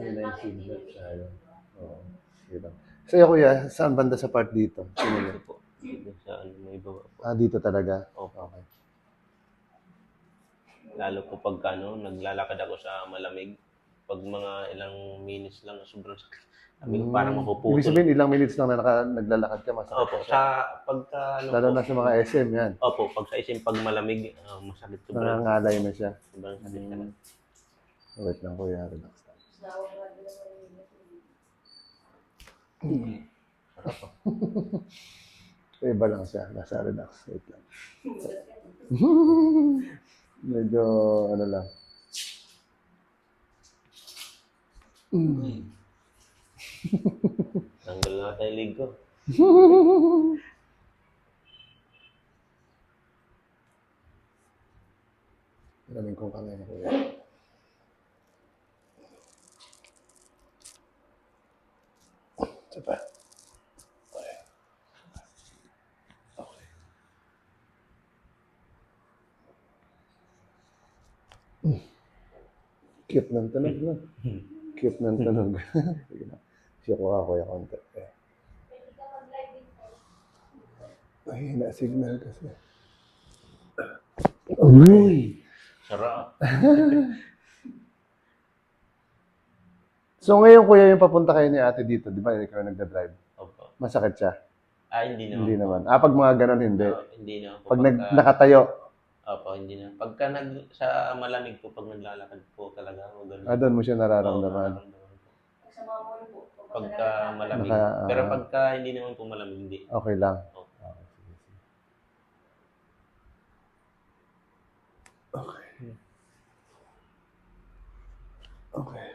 Ano na yung seatbelt. Oo. Sige lang. Sa'yo kuya, saan banda sa part dito? Sino yun? Ito po. Dito sa ano, may baba po. Ah, dito talaga? Opo. Okay. Lalo po pag ano, naglalakad ako sa malamig. Pag mga ilang minutes lang, sobrang sakit. Sabi ko, parang Hmm. Ibig mapuputol. sabihin, ilang minutes lang na naka, naglalakad ka, masakit Opo, sa pagka ano Lalo po, na sa mga SM yan. Opo, pag sa isim, pag malamig, ah, masakit sobrang, Nangangalay na siya. sobrang sakit Hmm. talaga. Wait lang kuya, relax lang. Iba lang siya, nasa relax. Wait lang. Medyo ano lang. Tanggal na tayo lig ko. Galing kong kamay na kuya. Isa pa. Okay. Okay. Hmm. Cute ng tunog na. Cute ng tunog. Sige na. Siya ko ako yung konti. Eh. Ay, na signal kasi. Uy! Sarap. So ngayon kuya yung papunta kayo ni ate dito, di ba? Ikaw yung nagda-drive. Opo. Masakit siya? Ah, hindi naman. Hindi naman. Ah, pag mga ganon, hindi. Ah, hindi naman po. Pag nag, Pagka- nakatayo, Opo, hindi na. Pagka nag, sa malamig po, pag naglalakad po talaga ako ganun. ah, doon mo siya Oo, nararamdaman. nararamdaman po. Pagka malamig. Naka- ah. Pero pagka hindi naman po malamig, hindi. Okay lang. Oo. Okay. Okay.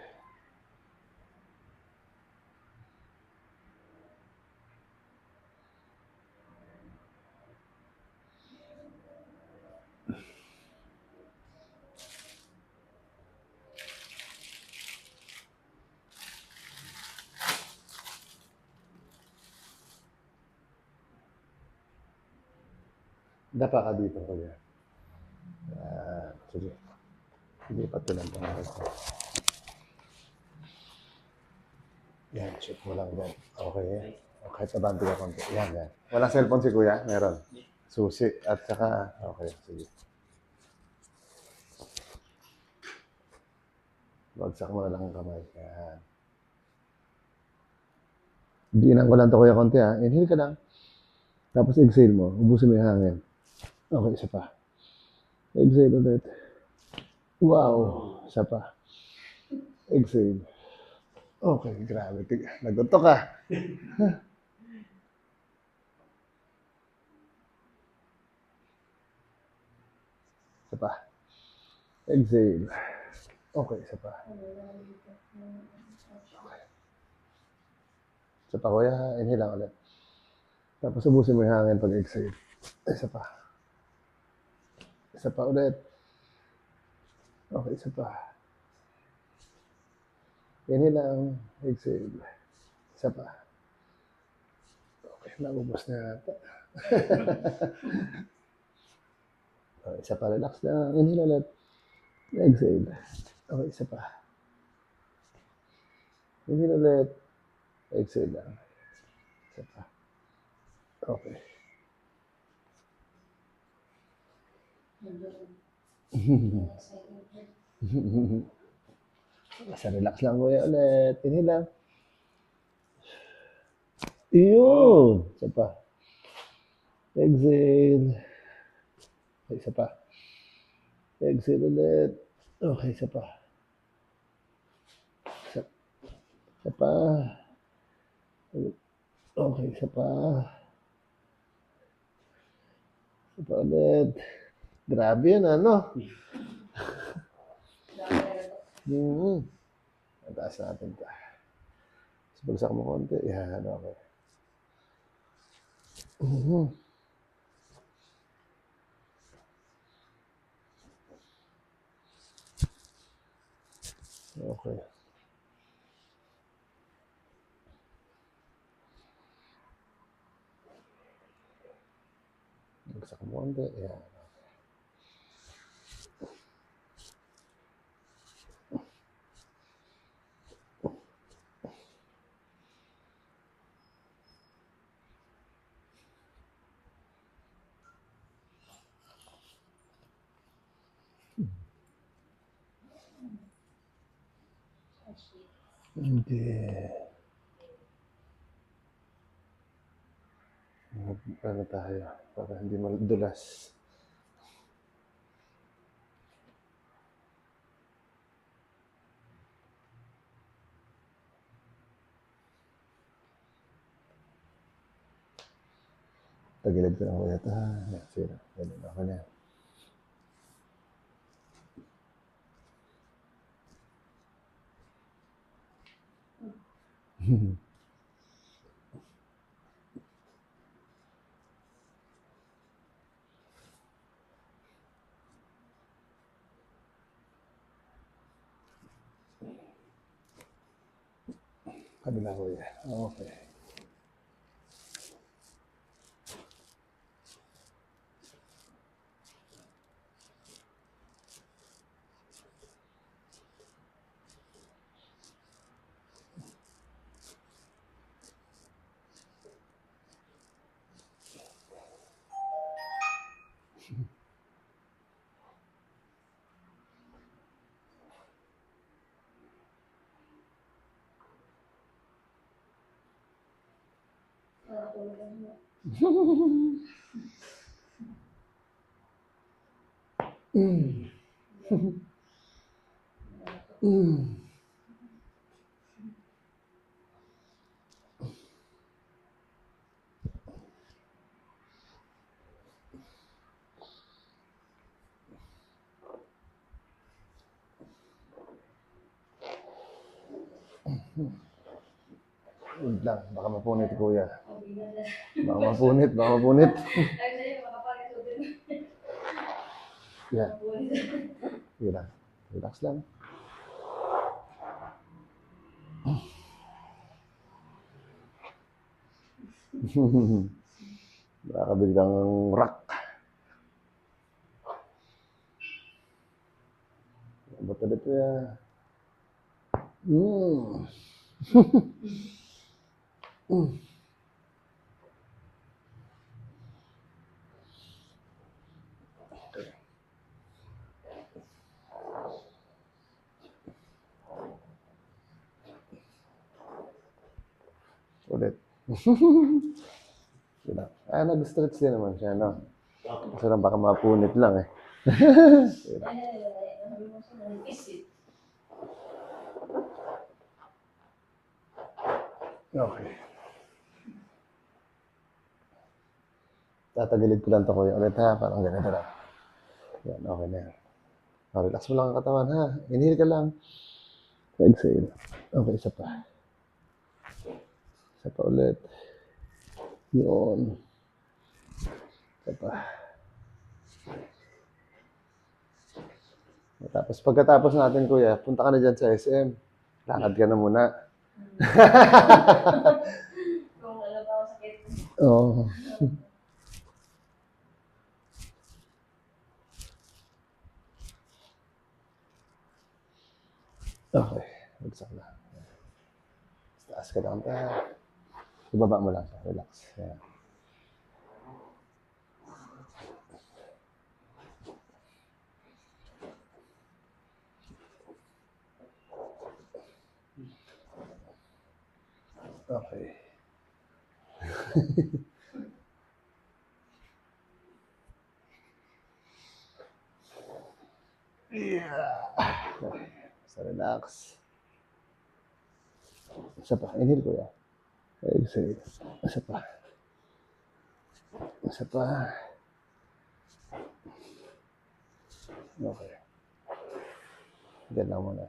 Dapa ka dito, kuya. Ah, sige. Pa ito lang pangarap ko. Yan, check mo lang yan. Okay. O, kahit abante ka konti. Yan, yan. Walang cellphone si kuya? Meron. Susi. At saka, okay, sige. Bagsak mo na lang ang kamay. Yan. Diinan ko lang to kuya konti ha. Inhale ka lang. Tapos exhale mo. Ubusin mo yung hangin. Okay, isa pa. Exhale ulit. Wow. Isa pa. Exhale. Okay, grabe. Tig- Naguto ka. Isa pa. Exhale. Okay, isa pa. Isa pa, kuya. Inhale lang ulit. Tapos ubusin mo yung hangin pag exhale. Isa pa. Isa pa ulit. Okay, isa pa. Inhale lang. Exhale. Isa pa. Okay, naubos na yata. okay, isa pa. Relax lang. Inhale ulit. Exhale. Okay, isa pa. Inhale ulit. Exhale lang. Isa pa. Okay. Basta relax lang kuya ulit. Inhale lang. Iyon. Isa pa. Exhale. Isa pa. Exhale ulit. Okay, isa pa. Isa, isa pa. Okay, isa pa. Isa pa ulit. Grabe yun, ano? Hmm. Mataas natin ito. Tapos bagsak mo konti. Yan, okay. Mhm. Okay. Bagsak mo konti. Yan. Hindi. Ano tayo? Para hindi madulas. Tagilid ko lang kuya ito. ha? Yan, sige na. Ganun ako na. Yan. Kabila kuya. Okay. Wait lang. Baka mapunit kuya. Baka mapunit. Baka mapunit. Yan. Sige lang. Relax lang. Nakakabili kang rock. Ba't ulit kuya? Mm. Mm. Ulit. Lang. Ah, nag-stretch din naman siya, no? Kasi lang baka mapunit lang eh. Lang. Okay. Tatagilid ko lang to kuya ulit ha, parang ganito lang. Yan, okay na yan. Relax mo lang ang katawan ha. Inhale ka lang. Exhale. Okay, isa pa. Isa pa ulit. Yun. Isa pa. Tapos pagkatapos natin kuya, punta ka na dyan sa SM. Lakad ka na muna. Kung ba ako sakit. Oo. Okay. Bagsak na. Taas ka lang. Ah. Ibaba mo lang siya. Relax. Yan. Okay. Yeah. Basta relax. Isa pa. Inhale ko yan. Exhale. Isa pa. Isa pa. Okay. Diyan lang muna.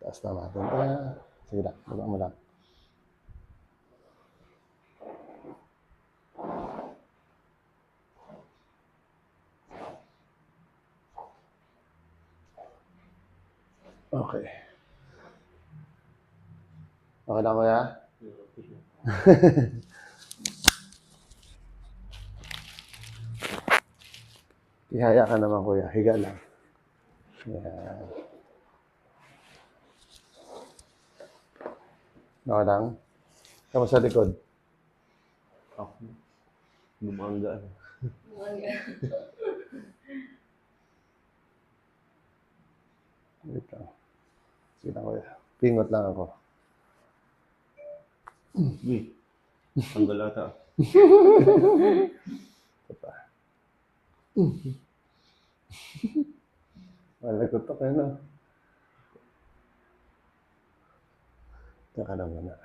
Taas na natin. Mo lang. Okay. Okay lang kuya? Ihaya ka naman kuya. Higa lang. Yan. Okay lang. Kamu sa likod. Ako. Gumangga. ano. Wait lang. Lang kuya. Pingot lang ako. Uy. Tanggal ata. Ito pa. Malagot ako yun, ah. Teka lang muna.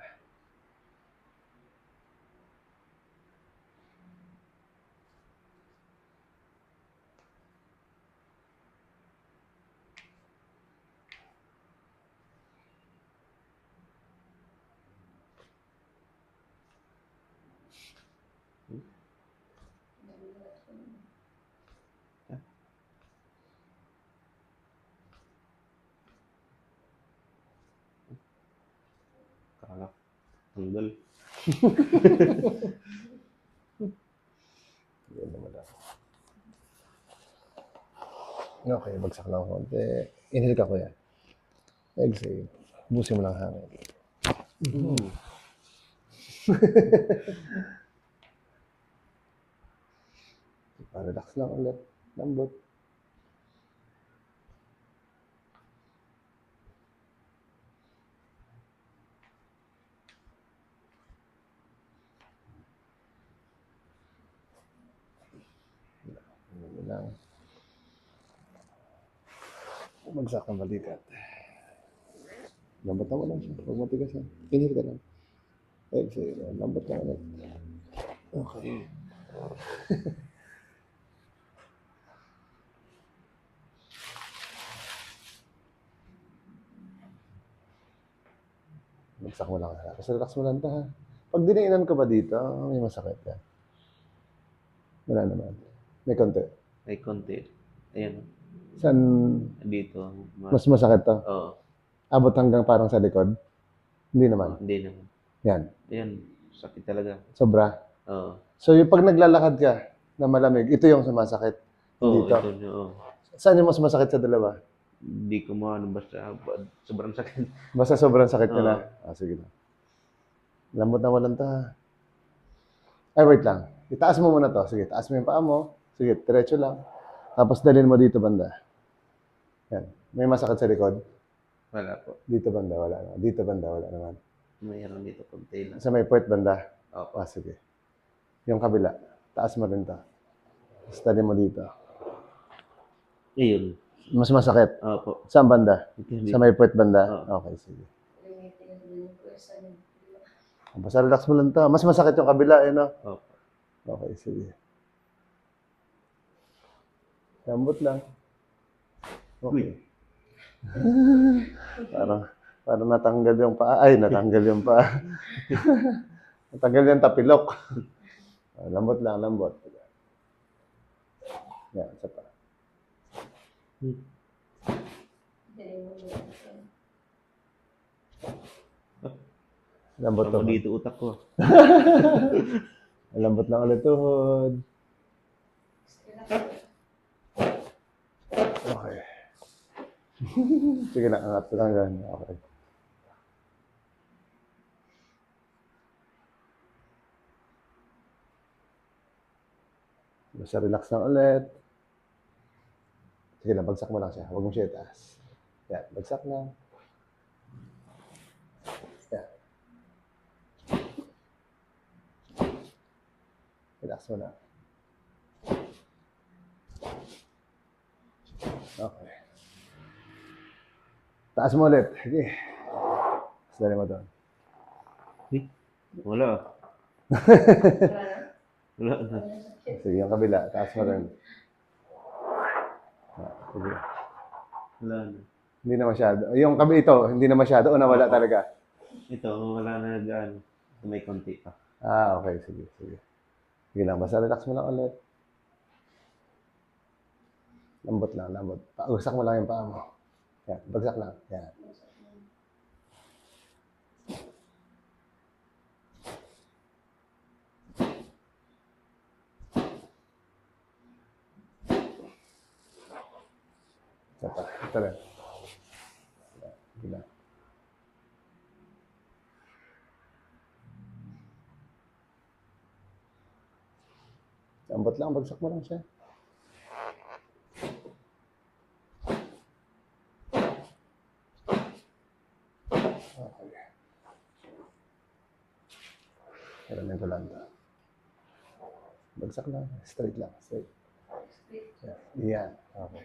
Tanggal. Yan naman ako. Okay, bagsak lang konti. Inhale ka kuya. Exhale. Busin mo lang hangin. Pa-relax lang ulit. Lambot. Ano lang. Bagsak ng balikat. Lambot naman lang siya. Huwag matigas yan. Inhale ka lang. Exhale. Lambot lang ulit. Okay. Bagsak mo lang. ha. Tapos relax mo lang ta ha. Pag dinainan ka ba dito, may masakit ka. Wala naman. May konti. May konti. Ayan. Saan Dito. Ma- mas masakit to? Oo. Abot hanggang parang sa likod? Hindi naman. Hindi naman. Yan. Ayan. Sakit talaga. Sobra. Oo. So yung pag naglalakad ka na malamig, ito yung sumasakit. Oo, Dito. ito. Oo. Saan yung mas masakit sa dalawa? Hindi ko maano basta ba- sobrang sakit. Basta sobrang sakit ka na. Ah, sige lang. Lambot na walang ta. Ay, wait lang. Itaas mo muna to. Sige, taas mo yung paa mo. Sige, diretso lang. Tapos dalhin mo dito banda. Yan. May masakit sa likod. Wala po. Dito banda, wala naman. Dito banda, wala naman. Mayroon dito konti lang. Sa may puwet banda. Opo. Ah, sige. Yung kabila. Taas mo rin to. Dalhin mo dito. Ayun. Mas masakit. Opo. Saan banda? Ito hindi. Sa may puwet banda? Oo. Okay, sige. Basta relax mo lang to. Mas masakit yung kabila, eh, no? Opo. Okay, sige. Lambot lang. Okay. parang, parang natanggal yung paa. Ay, natanggal yung paa. natanggal yung tapilok. Ah, lambot lang, lambot. Yan, isa pa. Dali mo yun. Lambot to. dito utak ko. Lambot lang ulit tuhod. Okay. Sige na, angat lang yan. Okay. Basta relax lang ulit. Sige lang, bagsak mo lang siya. Huwag mo siya itaas. Yan, bagsak lang. Yan. Relax mo lang. Okay. Taas mo ulit. Sige. Tapos dali mo doon. Eh, Wala. Wala na. Sige, yung kabila. Taas mo rin. Ah, Sige. Wala na. Hindi na masyado. Yung kabi ito, hindi na masyado o nawala talaga? Ito, wala na dyan. May konti pa. Ah, okay. Sige, sige. Sige lang. Basta relax mo lang ulit. Lambot lang, lambot. Bagsak mo lang yung paa mo. Yan, bagsak lang. Yan. Ito. Ito. Yan, Sige lang. Lambot lang, bagsak mo lang siya. Okay. Kailangan ko lang to. Bagsak lang. Straight lang. Straight. Yeah. Yan. Okay.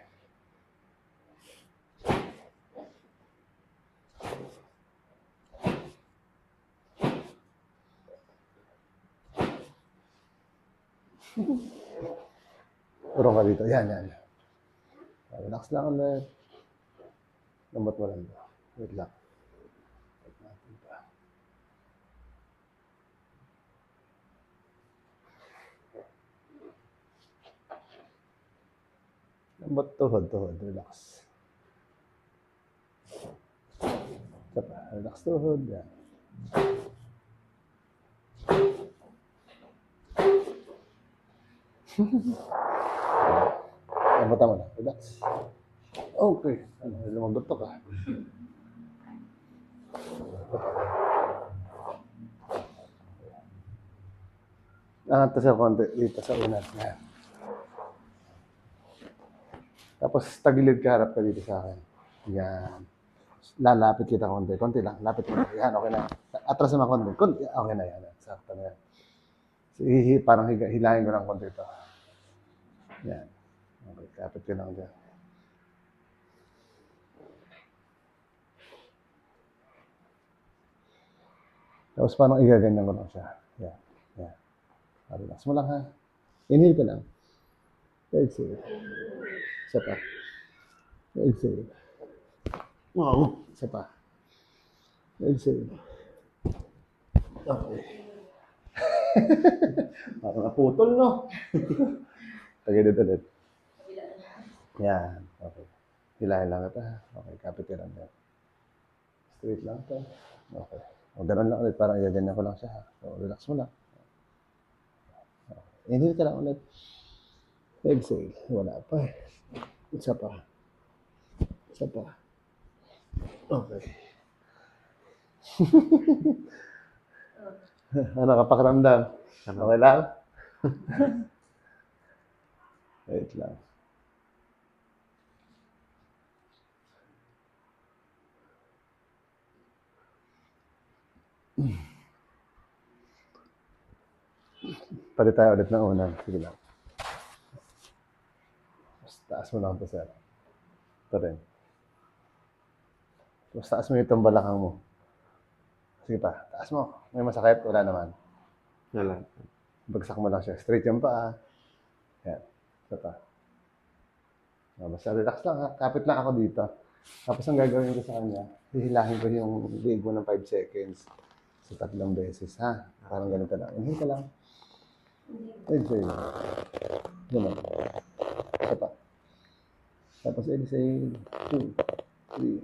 Urong ka dito. Yan, yan. Relax lang ulit. Lambot mo lang. Wait lang. Wait natin pa. Lambot tuhod, tuhod. Relax. Isa pa. Relax tuhod. Yan. Lambutan mo na. Relax. Okay. Ano, lumambot to ka. Angat sa konti dito sa unas. Yan. Tapos tagilid ka, harap ka dito sa akin. Yan. Lalapit kita konti. Konti lang. Lapit mo. Yan, okay na. Atras naman konti. Konti. Okay na yan. Sakto na yan. So, hihi, parang higa, hilahin ko ng konti ito. Yan. Okay, kapit ko lang dyan. Tapos parang igaganyan ko lang siya. Yan. Yan. Relax mo lang ha. Inhale ka lang. Exhale. Isa pa. Exhale. Wow. Isa pa. Exhale. Okay. Parang naputol, no? Tagilid ulit. Kabila na. Yan. Okay. Hilahin lang ito. Okay, kapit ka lang. Straight lang ito. Okay. O, ganun lang ulit. Parang igaganyan ko lang siya. So, relax mo lang. Okay. Inhale ka lang ulit. Exhale. Wala pa. Isa pa. Isa pa. Okay. ano ka pakiramdam? Okay lang? Wait lang. Palit tayo ulit ng unan. Sige lang. Taas mo lang ito, sir. Ito rin. Mas taas mo itong balakang mo. Sige pa. Taas mo. May masakit? Wala naman. Wala. Bagsak mo lang siya. Straight yung paa. Yan. Isa pa. Ah, Basta relax lang ha. Kapit lang ako dito. Tapos ang gagawin ko sa kanya, hihilahin ko yung leg mo ng 5 seconds. So tatlong beses ha. Parang ganito lang. Inhale ka lang. Exhale. Ganun. Isa pa. Tapos exhale. 2, 3,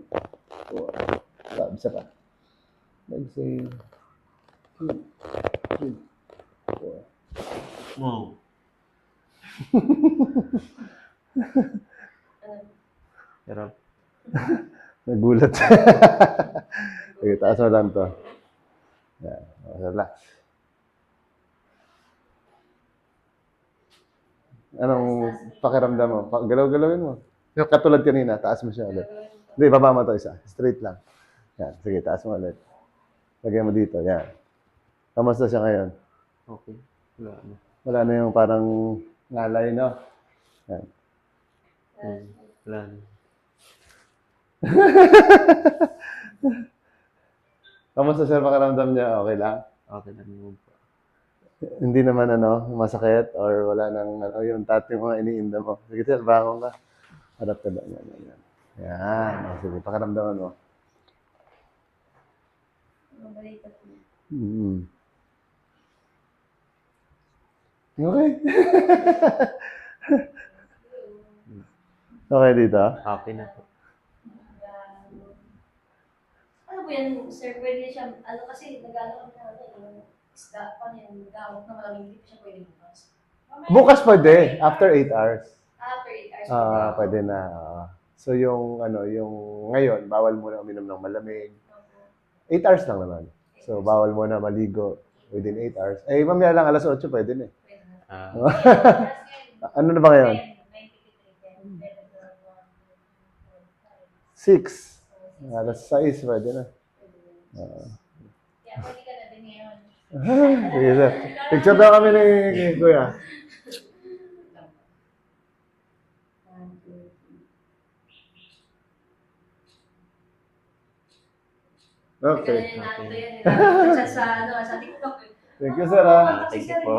4, 5. Isa pa. Exhale. 2, 3, 4, Wow. Pero, Nagulat. Sige, taas mo lang to. Yan. Okay, relax. Anong pakiramdam mo? Galaw-galawin mo. Yung Katulad kanina, taas mo siya ulit. Hindi, baba mo to isa. Straight lang. Yan. Sige, taas mo ulit. Lagyan mo dito. Yan. Kamusta siya ngayon? okay. Wala na. Wala na yung parang ngalay, no? Yan. Hmm. Wala na. Kamusta siya pakiramdam niya? Okay lang? Okay lang yun po. Hindi naman ano, masakit or wala nang ano, yung dati mga iniinda mo. Sige, sir, bangon ka. Harap ka doon. Yan, yan, yan. Yan. O, sige, pakiramdaman mo. Ano balita po? Mm. Okay. okay dito? Okay na po. Ano po yan, sir? Pwede siya, ano kasi, nag-ano kami na ano, isda pa niya, nag-awak na malamig, hindi pa siya pwede bukas. Bukas pwede, after 8 hours. After 8 hours. Ah, pwede na. oo. So yung ano, yung ngayon, bawal mo na uminom ng malamig. 8 hours lang naman. So bawal mo na maligo within 8 hours. Eh, mamaya lang alas 8 pwede na eh. Ah, ano na ba ngayon? Six. Alas sais, pwede na. Ngayon. Sige, sir. Picture daw kami ni ni Kuya. Okay. Ganyan natin yan. siya sa, ano, sa TikTok. Thank you, sir. ah. Thank you po.